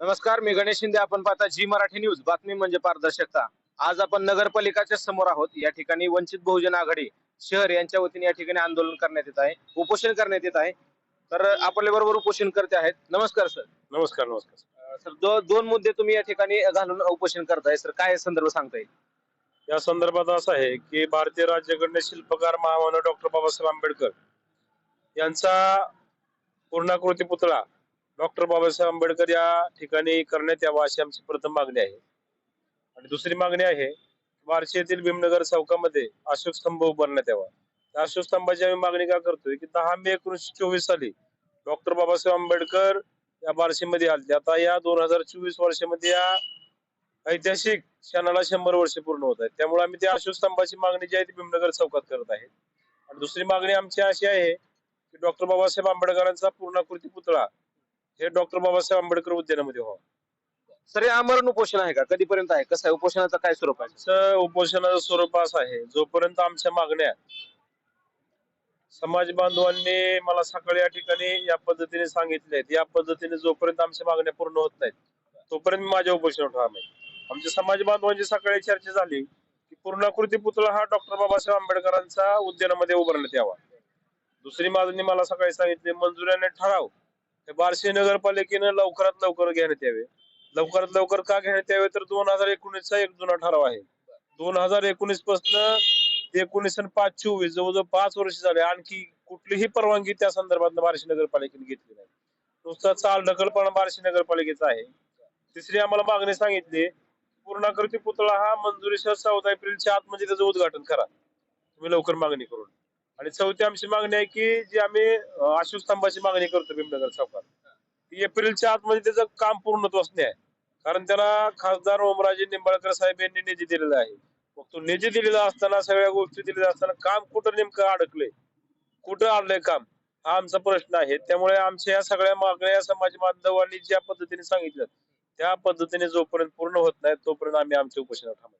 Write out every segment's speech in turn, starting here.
नमस्कार मी गणेश शिंदे. आपण पाहता जी मराठी न्यूज. बातमी म्हणजे पारदर्शकता. आज आपण नगरपालिकाच्या समोर आहोत. या ठिकाणी वंचित बहुजन आघाडी शहर यांच्या वतीने या ठिकाणी आंदोलन करण्यात येत आहे. उपोषण करण्यात येत आहे. तर आपल्या बरोबर उपोषण करते आहेत. नमस्कार सर. नमस्कार नमस्कार. सर दो, दोन मुद्दे तुम्ही या ठिकाणी घालून उपोषण करताय. सर काय संदर्भ सांगता येईल? या संदर्भात असं आहे की भारतीय राज्यघटने शिल्पकार महामानव डॉक्टर बाबासाहेब आंबेडकर यांचा पूर्णाकृती पुतळा डॉक्टर बाबासाहेब आंबेडकर या ठिकाणी करण्यात यावा अशी आमची प्रथम मागणी आहे. आणि दुसरी मागणी आहे बार्शी येथील भीमनगर चौकामध्ये अशोक स्तंभ उभारण्यात यावा. त्या अशोक स्तंभाची आम्ही मागणी का करतोय की दहा मे एकोणीसशे चोवीस साली डॉक्टर बाबासाहेब आंबेडकर या बार्शीमध्ये आले. आता या दोन हजार चोवीस वर्षामध्ये या ऐतिहासिक क्षणाला शंभर वर्ष पूर्ण होत आहेत. त्यामुळे आम्ही त्या अशोक स्तंभाची मागणी जी आहे ती भीमनगर चौकात करत आहे. आणि दुसरी मागणी आमची अशी आहे की डॉक्टर बाबासाहेब आंबेडकरांचा पूर्णाकृती पुतळा हे डॉक्टर बाबासाहेब आंबेडकर उद्यानामध्ये व्हावा. सर हे आमरण उपोषण आहे का? कधीपर्यंत आहे? कसं आहे? उपोषणाचं काय स्वरूप आहे? आमचं उपोषणाचं स्वरूप असं आहे. जोपर्यंत आमच्या मागण्या समाज बांधवांनी मला सकाळी या ठिकाणी या पद्धतीने सांगितले आहेत. या पद्धतीने जोपर्यंत आमच्या मागण्या पूर्ण होत नाहीत तोपर्यंत मी माझ्या उपोषणावर ठाम आहे. आमच्या समाज बांधवांची सकाळी चर्चा झाली की पूर्णाकृती पुतळा हा डॉक्टर बाबासाहेब आंबेडकरांचा उद्यानामध्ये उभारण्यात यावा. दुसरी मागणी मला सकाळी सांगितली मंजुऱ्याने ठराव बारशी बार्शी नगरपालिकेनं लवकरात लवकर घेण्यात यावे लवकरात लवकर का घेण्यात यावे तर दोन हजार एकोणीसचा एक जुना ठराव आहे. दोन हजार एकोणीसपासून एकोणीस आणि पाच चोवीस जवळजवळ पाच वर्ष झाले. आणखी कुठलीही परवानगी त्या संदर्भात बार्शी नगरपालिकेने घेतली नाही. नुसता चाल ढकलपणा बार्शी नगरपालिकेचा आहे. तिसरी आम्हाला मागणी सांगितली पूर्णाकृती पुतळा हा मंजुरीसह चौदा एप्रिलच्या आतमध्ये त्याचं उद्घाटन करा. तुम्ही लवकर मागणी करून. आणि चौथी आमची मागणी आहे की जी आम्ही अशोक स्तंभाची मागणी करतो भीमनगर सावकार ती एप्रिलच्या आतमध्ये त्याचं काम पूर्णत्वास असणे आहे. कारण त्याला खासदार ओमराजे निंबाळकर साहेब यांनी निधी दिलेला आहे. मग तो निधी दिलेला असताना सगळ्या गोष्टी दिलेल्या असताना काम कुठं नेमकं अडकलंय? कुठं अडलंय काम? हा आमचा प्रश्न आहे. त्यामुळे आमच्या या सगळ्या मागण्या समाज बांधवांनी ज्या पद्धतीने सांगितलं त्या पद्धतीने जोपर्यंत पूर्ण होत नाही तोपर्यंत आम्ही आमच्या उपोषणात थांबतो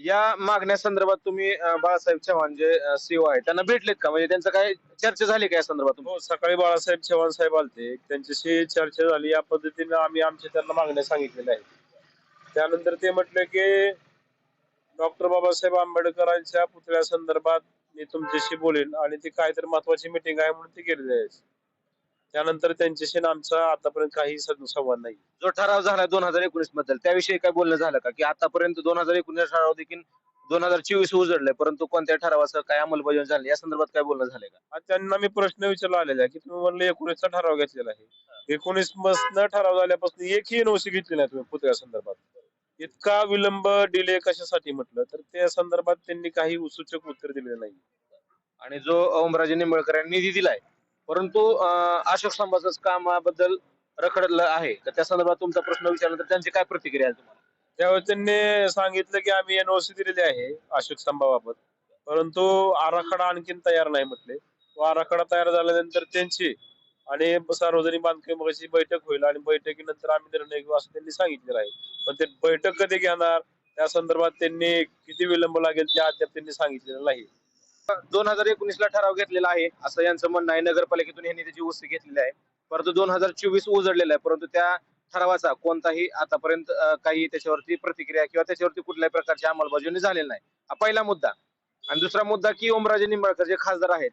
या मागण्या संदर्भात तुम्ही अं, बाळासाहेब चव्हाण जे सीओ आहे त्यांना भेटलेत का? म्हणजे त्यांचं काय चर्चा झाली का या संदर्भात हो सकाळी बाळासाहेब चव्हाण साहेब आलते. त्यांच्याशी चर्चा झाली. या पद्धतीने आम्ही आमच्या त्यांना मागण्या सांगितलेल्या आहेत. त्यानंतर ते म्हटले की डॉक्टर बाबासाहेब आंबेडकरांच्या पुतळ्या संदर्भात मी तुमच्याशी बोलेन आणि ती काहीतरी महत्वाची मिटिंग आहे म्हणून ते गेलेले आहेत त्यानंतर त्यांच्याशी आणि आमचा आतापर्यंत काही सं- संवाद नाही. जो ठराव झाला दोन हजार एकोणीसबद्दल त्याविषयी काय बोलणं झालं का? की आतापर्यंत दोन हजार एकोणीस ठराव देखील दोन हजार चोवीस उजडलाय परंतु कोणत्या ठरावाचं काय अंमलबजावणी झाली? या संदर्भात काय बोलणं झालंय का? आणि त्यांना मी प्रश्न विचारला आलेला आहे की तुम्ही म्हणले एकोणीसचा ठराव घेतलेला आहे. एकोणीस न ठराव झाल्यापासून एकही नोसी घेतली नाही तुम्ही पुतळ्या संदर्भात. इतका विलंब डिले कशासाठी म्हटलं? तर त्या संदर्भात त्यांनी काही सूचक उत्तर दिलेलं नाही. आणि जो ओमराजे निंबाळकर यांनी निधी दिलाय परंतु अशोक स्तंभाचं कामाबद्दल रखडलं आहे. तर त्या संदर्भात तुमचा प्रश्न विचारल्यानंतर त्यांची काय प्रतिक्रिया आहे तुम्हाला? त्यावेळी त्यांनी सांगितलं की आम्ही एनओसी दिलेली आहे अशोक स्तंभाबाबत परंतु आराखडा आणखीन तयार नाही म्हटले. व आराखडा तयार झाल्यानंतर त्यांची आणि सार्वजनिक बांधकामाची बैठक होईल आणि बैठकीनंतर आम्ही निर्णय घेऊ असं त्यांनी सांगितलेलं आहे. पण ते बैठक कधी घेणार? त्या संदर्भात त्यांनी किती विलंब लागेल ते अद्याप त्यांनी सांगितलेलं नाही. दोन हजार एकोणीस ला ठराव घेतलेला आहे असं यांचं म्हणणं आहे. नगरपालिकेतून यांनी त्याची वस्ती घेतलेली आहे. परंतु दोन हजार चोवीस उजडलेला आहे. परंतु त्या ठरावाचा कोणताही आतापर्यंत काही त्याच्यावरती प्रतिक्रिया किंवा त्याच्यावरती कुठल्याही प्रकारची अंमलबजावणी झालेली नाही. हा पहिला मुद्दा. आणि दुसरा मुद्दा की ओमराजे निंबाळकर जे खासदार आहेत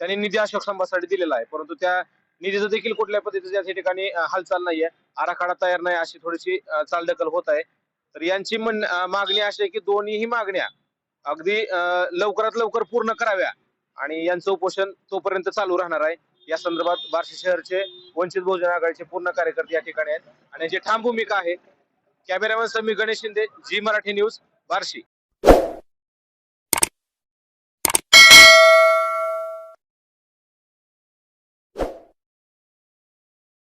त्यांनी निधी अशोक स्तंभासाठी दिलेला आहे. परंतु त्या निधीचं देखील कुठल्या पद्धतीचं या ठिकाणी हालचाल नाहीये. आराखडा तयार नाही अशी थोडीशी चालदखल चालढकल होत आहे. तर यांची मागणी अशी आहे की दोन्हीही मागण्या अगदी लवकरात लवकर पूर्ण कराव्या. आणि यांचं उपोषण तोपर्यंत चालू राहणार आहे. या संदर्भात बार्शी शहरचे वंचित बहुजन आघाडीचे पूर्ण कार्यकर्ते या ठिकाणी आहेत. आणि याची ठाम भूमिका आहे कॅमेरामॅन समी गणेश शिंदे जी मराठी न्यूज बार्शी.